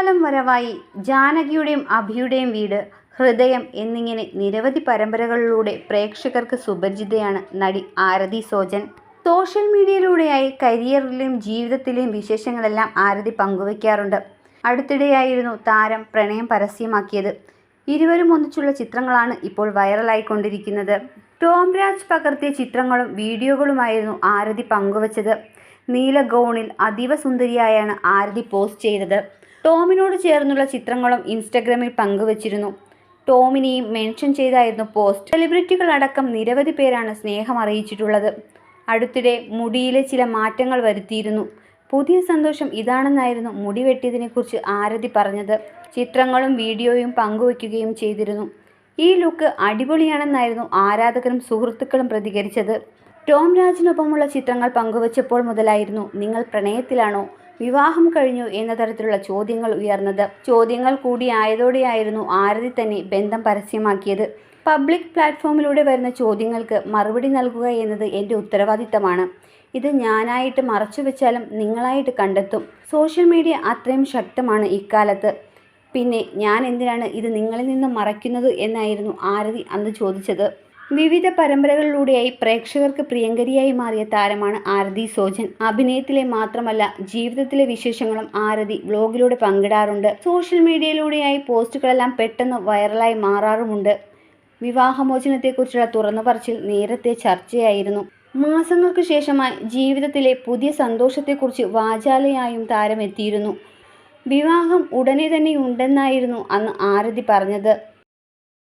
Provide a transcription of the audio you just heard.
കാലം വരവായി ജാനകിയുടെയും അഭിയുടെയും വീട് ഹൃദയം എന്നിങ്ങനെ നിരവധി പരമ്പരകളിലൂടെ പ്രേക്ഷകർക്ക് സുപരിചിതയാണ് നടി ആരതി സോജൻ. സോഷ്യൽ മീഡിയയിലൂടെയായി കരിയറിലെയും ജീവിതത്തിലെയും വിശേഷങ്ങളെല്ലാം ആരതി പങ്കുവയ്ക്കാറുണ്ട് അടുത്തിടെയായിരുന്നു താരം പ്രണയം പരസ്യമാക്കിയത്. ഇരുവരും ഒന്നിച്ചുള്ള ചിത്രങ്ങളാണ് ഇപ്പോൾ വൈറലായിക്കൊണ്ടിരിക്കുന്നത്. ടോം രാജ് പകർത്തിയ ചിത്രങ്ങളും വീഡിയോകളുമായിരുന്നു ആരതി പങ്കുവച്ചത്. നീല ഗൗണിൽ അതീവ സുന്ദരിയായാണ് ആരതി പോസ്റ്റ് ചെയ്തത്. ടോമിനോട് ചേർന്നുള്ള ചിത്രങ്ങളും ഇൻസ്റ്റഗ്രാമിൽ പങ്കുവച്ചിരുന്നു. ടോമിനെയും മെൻഷൻ ചെയ്തായിരുന്നു പോസ്റ്റ്. സെലിബ്രിറ്റികളടക്കം നിരവധി പേരാണ് സ്നേഹം അറിയിച്ചിട്ടുള്ളത്. അടുത്തിടെ മുടിയിലെ ചില മാറ്റങ്ങൾ വരുത്തിയിരുന്നു. പുതിയ സന്തോഷം ഇതാണെന്നായിരുന്നു മുടി വെട്ടിയതിനെക്കുറിച്ച് ആരതി പറഞ്ഞത്. ചിത്രങ്ങളും വീഡിയോയും പങ്കുവയ്ക്കുകയും ചെയ്തിരുന്നു. ഈ ലുക്ക് അടിപൊളിയാണെന്നായിരുന്നു ആരാധകരും സുഹൃത്തുക്കളും പ്രതികരിച്ചത്. ടോം രാജിനൊപ്പമുള്ള ചിത്രങ്ങൾ പങ്കുവച്ചപ്പോൾ മുതലായിരുന്നു നിങ്ങൾ പ്രണയത്തിലാണോ വിവാഹം കഴിഞ്ഞു എന്ന തരത്തിലുള്ള ചോദ്യങ്ങൾ ഉയർന്നത്. ചോദ്യങ്ങൾ കൂടി ആയതോടെയായിരുന്നു ആരതി തന്നെ ബന്ധം പരസ്യമാക്കിയത്. പബ്ലിക് പ്ലാറ്റ്ഫോമിലൂടെ വരുന്ന ചോദ്യങ്ങൾക്ക് മറുപടി നൽകുക എന്നത് എന്റെ ഉത്തരവാദിത്തമാണ്. ഇത് ഞാനായിട്ട് മറച്ചു വെച്ചാലും നിങ്ങളായിട്ട് കണ്ടെത്തും. സോഷ്യൽ മീഡിയ അത്രയും ശക്തമാണ് ഇക്കാലത്ത്. പിന്നെ ഞാൻ എന്തിനാണ് ഇത് നിങ്ങളിൽ നിന്നും മറയ്ക്കുന്നത് എന്നായിരുന്നു ആരതി അന്ന് ചോദിച്ചത്. വിവിധ പരമ്പരകളിലൂടെയായി പ്രേക്ഷകർക്ക് പ്രിയങ്കരിയായി മാറിയ താരമാണ് ആരതി സോജൻ. അഭിനയത്തിലെ മാത്രമല്ല ജീവിതത്തിലെ വിശേഷങ്ങളും ആരതി വ്ലോഗിലൂടെ പങ്കിടാറുണ്ട്. സോഷ്യൽ മീഡിയയിലൂടെയായി പോസ്റ്റുകളെല്ലാം പെട്ടെന്ന് വൈറലായി മാറാറുമുണ്ട്. വിവാഹമോചനത്തെക്കുറിച്ചുള്ള തുറന്നു പറച്ചിൽ നേരത്തെ ചർച്ചയായിരുന്നു. മാസങ്ങൾക്ക് ശേഷമായി ജീവിതത്തിലെ പുതിയ സന്തോഷത്തെക്കുറിച്ച് വാചാലയായും താരം എത്തിയിരുന്നു വിവാഹം ഉടനെ തന്നെ ഉണ്ടെന്നായിരുന്നു അന്ന് ആരതി പറഞ്ഞത്.